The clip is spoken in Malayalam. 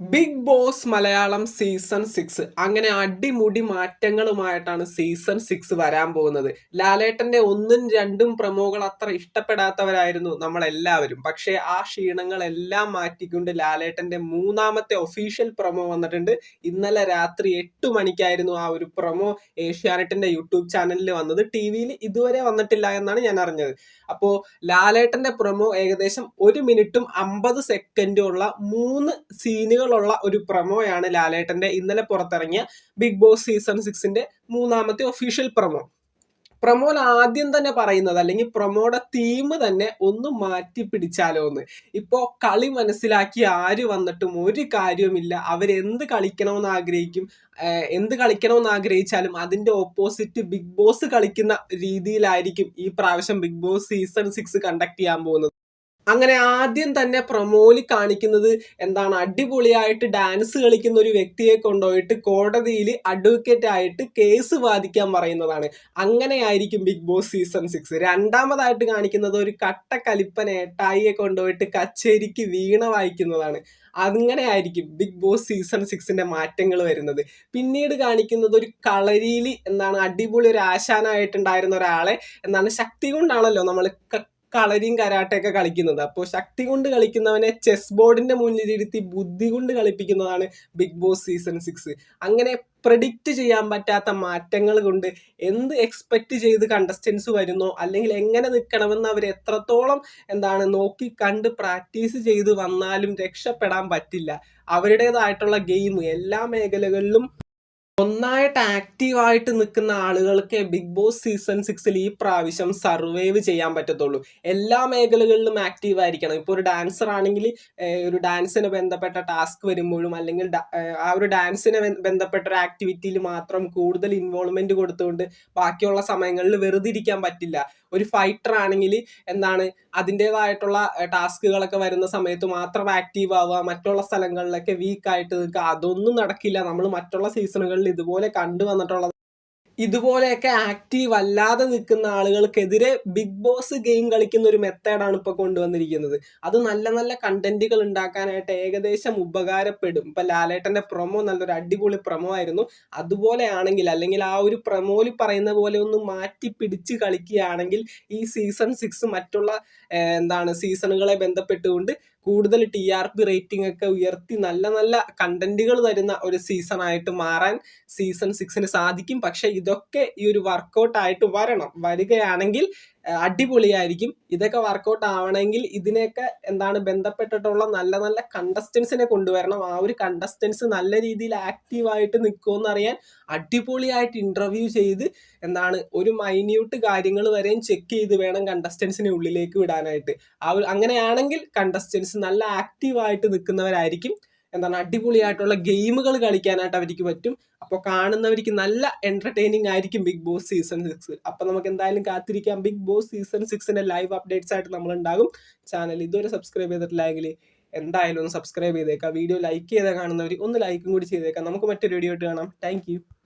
Big Boss Malayalam season six അങ്ങനെ അടിമുടി മാറ്റങ്ങളുമായിട്ടാണ് സീസൺ സിക്സ് വരാൻ പോകുന്നത്. ലാലേട്ടന്റെ ഒന്നും രണ്ടും പ്രമോകൾ അത്ര ഇഷ്ടപ്പെടാത്തവരായിരുന്നു നമ്മളെല്ലാവരും. പക്ഷേ ആ ക്ഷീണങ്ങളെല്ലാം മാറ്റിക്കൊണ്ട് ലാലേട്ടന്റെ മൂന്നാമത്തെ ഒഫീഷ്യൽ പ്രൊമോ വന്നിട്ടുണ്ട്. ഇന്നലെ രാത്രി എട്ട് മണിക്കായിരുന്നു ആ ഒരു പ്രൊമോ ഏഷ്യാനെറ്റിന്റെ യൂട്യൂബ് ചാനലിൽ വന്നത്. ടി വിയിൽ ഇതുവരെ വന്നിട്ടില്ല എന്നാണ് ഞാൻ അറിഞ്ഞത്. അപ്പോൾ ലാലേട്ടന്റെ പ്രൊമോ ഏകദേശം ഒരു മിനിറ്റും അമ്പത് സെക്കൻഡും ഉള്ള മൂന്ന് സീനുകളുള്ള ഒരു പ്രമോയാണ് ലാലേട്ടന്റെ ഇന്നലെ പുറത്തിറങ്ങിയ ബിഗ് ബോസ് സീസൺ സിക്സിന്റെ മൂന്നാമത്തെ ഒഫീഷ്യൽ പ്രമോ. പ്രമോൽ ആദ്യം തന്നെ പറയുന്നത് അല്ലെങ്കിൽ പ്രമോയുടെ തീം തന്നെ ഒന്ന് മാറ്റി പിടിച്ചാലോ എന്ന്. ഇപ്പോ കളി മനസ്സിലാക്കി ആര് വന്നിട്ടും ഒരു കാര്യവുമില്ല. അവരെന്ത് കളിക്കണമെന്ന് ആഗ്രഹിക്കും എന്ത് കളിക്കണമെന്ന് ആഗ്രഹിച്ചാലും അതിന്റെ ഓപ്പോസിറ്റ് ബിഗ് ബോസ് കളിക്കുന്ന രീതിയിലായിരിക്കും ഈ പ്രാവശ്യം Big Boss season six conduct ചെയ്യാൻ പോകുന്നത്. അങ്ങനെ ആദ്യം തന്നെ പ്രമോലി കാണിക്കുന്നത് എന്താണ്? അടിപൊളിയായിട്ട് ഡാൻസ് കളിക്കുന്ന ഒരു വ്യക്തിയെ കൊണ്ടുപോയിട്ട് കോടതിയിൽ അഡ്വക്കേറ്റ് ആയിട്ട് കേസ് വാദിക്കാൻ പറയുന്നതാണ്. അങ്ങനെയായിരിക്കും ബിഗ് ബോസ് സീസൺ സിക്സ് രണ്ടാമതായിട്ട് കാണിക്കുന്നത് ഒരു കട്ടക്കലിപ്പൻ ഏട്ടായിയെ കൊണ്ടുപോയിട്ട് കച്ചേരിക്ക് വീണ വായിക്കുന്നതാണ്. അങ്ങനെ ആയിരിക്കും ബിഗ് ബോസ് സീസൺ സിക്സിന്റെ മാറ്റങ്ങൾ വരുന്നത്. പിന്നീട് കാണിക്കുന്നത് ഒരു കളരിയിൽ എന്താണ്? അടിപൊളി ഒരു ആശാനായിട്ടുണ്ടായിരുന്ന ഒരാളെ. എന്താണ്? ശക്തി കൊണ്ടാണല്ലോ നമ്മൾ കളരിയും കരാട്ടയൊക്കെ കളിക്കുന്നത്. അപ്പോൾ ശക്തി കൊണ്ട് കളിക്കുന്നവനെ ചെസ് ബോർഡിന്റെ മുന്നിലിരുത്തി ബുദ്ധി കൊണ്ട് കളിപ്പിക്കുന്നതാണ് ബിഗ് ബോസ് സീസൺ സിക്സ് അങ്ങനെ പ്രഡിക്റ്റ് ചെയ്യാൻ പറ്റാത്ത മാറ്റങ്ങൾ കൊണ്ട് എന്ത് എക്സ്പെക്റ്റ് ചെയ്ത് കണ്ടസ്റ്റൻസ് വരുന്നോ അല്ലെങ്കിൽ എങ്ങനെ നിൽക്കണമെന്ന് അവർ എത്രത്തോളം എന്താണ് നോക്കി കണ്ട് പ്രാക്ടീസ് ചെയ്ത് വന്നാലും രക്ഷപ്പെടാൻ പറ്റില്ല. അവരുടേതായിട്ടുള്ള ഗെയിം എല്ലാ മേഖലകളിലും ഒന്നായിട്ട് ആക്റ്റീവായിട്ട് നിൽക്കുന്ന ആളുകൾക്ക് ബിഗ് ബോസ് സീസൺ സിക്സിൽ ഈ പ്രാവശ്യം സർവൈവ് ചെയ്യാൻ പറ്റത്തുള്ളൂ. എല്ലാ മേഖലകളിലും ആക്റ്റീവ് ആയിരിക്കണം. ഇപ്പോൾ ഒരു ഡാൻസർ ആണെങ്കിൽ ഒരു ഡാൻസിന് ബന്ധപ്പെട്ട ടാസ്ക് വരുമ്പോഴും അല്ലെങ്കിൽ ആ ഒരു ഡാൻസിന് ബന്ധപ്പെട്ട ഒരു ആക്ടിവിറ്റിയിൽ മാത്രം കൂടുതൽ ഇൻവോൾവ്മെന്റ് കൊടുത്തുകൊണ്ട് ബാക്കിയുള്ള സമയങ്ങളിൽ വെറുതെ ഇരിക്കാൻ പറ്റില്ല. ഒരു ഫൈറ്റർ ആണെങ്കിൽ എന്താണ് അതിന്റെതായിട്ടുള്ള ടാസ്കുകളൊക്കെ വരുന്ന സമയത്ത് മാത്രം ആക്റ്റീവ് ആവുക മറ്റുള്ള സ്ഥലങ്ങളിലൊക്കെ വീക്കായിട്ട് നിൽക്കുക അതൊന്നും നടക്കില്ല. നമ്മൾ മറ്റുള്ള സീസണുകളിൽ ഇതുപോലെ കണ്ടു വന്നിട്ടുള്ളത് ഇതുപോലെയൊക്കെ ആക്റ്റീവ് അല്ലാതെ നിൽക്കുന്ന ആളുകൾക്കെതിരെ ബിഗ് ബോസ് ഗെയിം കളിക്കുന്ന ഒരു മെത്തേഡാണ് ഇപ്പോൾ കൊണ്ടുവന്നിരിക്കുന്നത്. അത് നല്ല നല്ല കണ്ടന്റുകൾ ഉണ്ടാക്കാനായിട്ട് ഏകദേശം ഉപകാരപ്പെടും. ഇപ്പൊ ലാലേട്ടന്റെ പ്രൊമോ നല്ലൊരു അടിപൊളി പ്രൊമോ ആയിരുന്നു. അതുപോലെയാണെങ്കിൽ അല്ലെങ്കിൽ ആ ഒരു പ്രൊമോയിൽ പറയുന്ന പോലെ ഒന്ന് മാറ്റി പിടിച്ച് കളിക്കുകയാണെങ്കിൽ ഈ സീസൺ സിക്സ് മറ്റുള്ള എന്താണ് സീസണുകളെ ബന്ധപ്പെട്ടുകൊണ്ട് കൂടുതൽ ടി ആർ പി റേറ്റിംഗ് ഒക്കെ ഉയർത്തി നല്ല നല്ല കണ്ടന്റുകൾ തരുന്ന ഒരു സീസൺ ആയിട്ട് മാറാൻ സീസൺ സിക്സിന് സാധിക്കും. പക്ഷെ ഇതൊക്കെ ഈ ഒരു വർക്കൗട്ട് ആയിട്ട് വരണം. വരികയാണെങ്കിൽ അടിപൊളിയായിരിക്കും. ഇതൊക്കെ വർക്കൗട്ട് ആവണമെങ്കിൽ ഇതിനെയൊക്കെ എന്താണ് ബന്ധപ്പെട്ടിട്ടുള്ള നല്ല നല്ല കണ്ടസ്റ്റൻസിനെ കൊണ്ടുവരണം. ആ ഒരു കണ്ടസ്റ്റൻസ് നല്ല രീതിയിൽ ആക്റ്റീവായിട്ട് നിൽക്കുമെന്ന് അറിയാൻ അടിപൊളിയായിട്ട് ഇന്റർവ്യൂ ചെയ്ത് എന്താണ് ഒരു മൈന്യൂട്ട് കാര്യങ്ങൾ വരെയും ചെക്ക് ചെയ്ത് വേണം കണ്ടസ്റ്റൻസിനെ ഉള്ളിലേക്ക് വിടാനായിട്ട്. ആ അങ്ങനെയാണെങ്കിൽ കണ്ടസ്റ്റൻസ് നല്ല ആക്റ്റീവായിട്ട് നിൽക്കുന്നവരായിരിക്കും. എന്താണ് അടിപൊളിയായിട്ടുള്ള ഗെയിമുകൾ കളിക്കാനായിട്ട് അവർക്ക് പറ്റും. അപ്പോൾ കാണുന്നവർക്ക് നല്ല എന്റർടൈനിങ് ആയിരിക്കും ബിഗ് ബോസ് സീസൺ സിക്സ് അപ്പോൾ നമുക്ക് എന്തായാലും കാത്തിരിക്കാം. ബിഗ് ബോസ് സീസൺ സിക്സിന്റെ ലൈവ് അപ്ഡേറ്റ്സ് ആയിട്ട് നമ്മൾ ഉണ്ടാകും ചാനൽ ഇതുവരെ സബ്സ്ക്രൈബ് ചെയ്തിട്ടില്ലെങ്കിൽ എന്തായാലും ഒന്ന് സബ്സ്ക്രൈബ് ചെയ്തേക്കാം. വീഡിയോ ലൈക്ക് ചെയ്താൽ കാണുന്നവർ ഒന്ന് ലൈക്കും കൂടി ചെയ്തേക്കാം. നമുക്ക് മറ്റൊരു വീഡിയോ ആയിട്ട് കാണാം. താങ്ക്